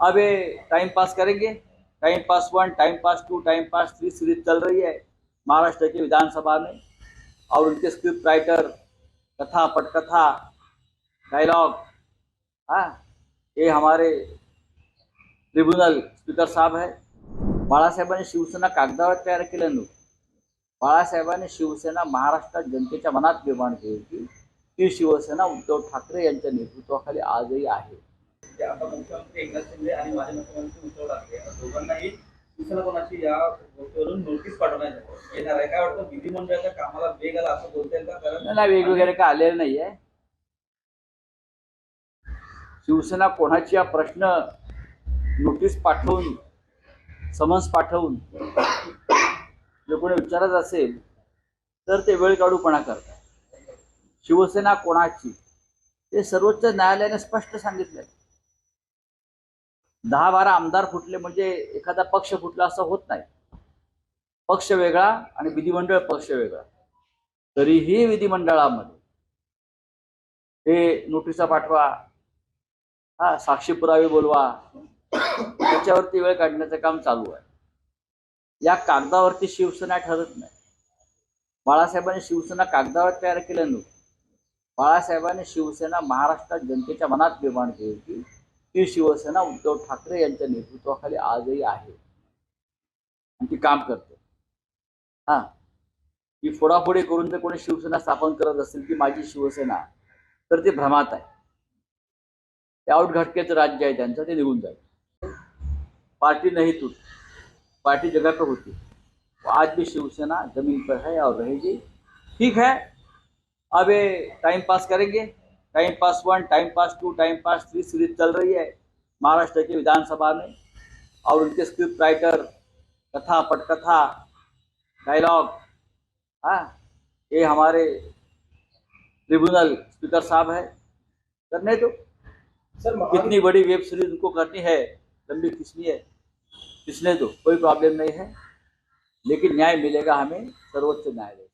अब ये time pass करेंगे? Time pass one time pass two time pass three series चल रही है महाराष्ट्र की विधानसभा में। और उनके स्क्रिप्ट राइटर कथा पटकथा डायलॉग हाँ ये हमारे ट्रिब्युनल स्पीकर साहब है। बाळासाहेबांनी शिवसेना कागदावर तयार केलं नव्हतं. बाळासाहेबांनी शिवसेना महाराष्ट्रात जनतेच्या मनात निर्माण केली होती. ती शिवसेना उद्धव ठाकरे यांच्या नेतृत्वाखाली आजही आहे. ते आणि माजी मुख्यमंत्री उद्धव ठाकरे या दोघांनाही दुसऱ्या कोणाची या गोष्टीवरून नोटीस पाठवण्यात येणार आहे. काय वाटतं विधिमंडळाच्या कामाला वेग आला असं बोलता येईल का? कारण नाही वेगवेगळे काय आलेलं नाहीये. शिवसेना कोणाची हा प्रश्न नोटीस पाठवून समन्स पाठवून जे कोणी विचारत असेल तर ते वेळ काढूपणा करतात. शिवसेना कोणाची? ते सर्वोच्च न्यायालयाने स्पष्ट सांगितलंय. दहा बारा आमदार फुटले म्हणजे एखादा पक्ष फुटला असं होत नाही. पक्ष वेगळा आणि विधिमंडळ पक्ष वेगळा. तरीही विधिमंडळामध्ये हे नोटिसा पाठवा हा साक्षी पुरावे बोलवा त्याच्यावरती वेळ काढण्याचं काम चालू आहे. या कागदावरती शिवसेना ठरत नाही. बाळासाहेबांनी शिवसेना कागदावर तयार केलं नव्हतं बाळासाहेबांनी शिवसेना महाराष्ट्रात जनतेच्या मनात निर्माण केली होती. ती शिवसेना उद्धव ठाकरे यांच्या नेतृत्वाखाली आजही आहे. आणि ती काम करते. हा. ती फोडाफोडी करून जर कोणी शिवसेना स्थापन करत असेल की माझी शिवसेना तर ते भ्रमात आहे. ते आउटघटकेचं राज्य आहे त्यांचं ते निघून जाईल. पार्टी नाही टूट पार्टी जगह होती. आज भी शिवसेना जमीन पर है और रहेगी. ठीक है. अब टाइम पास करेंगे. Time pass one time pass two time pass three series चल रही है महाराष्ट्र की विधानसभा में। और उनके स्क्रिप्ट राइटर कथा पटकथा डायलॉग हाँ ये हमारे ट्रिब्यूनल स्पीकर साहब है। करने दो। सर कितनी बड़ी वेब सीरीज़ उनको करनी है लंबी खींचनी है खींचने दो कोई प्रॉब्लम नहीं है। लेकिन न्याय मिलेगा हमें सर्वोच्च न्यायालय।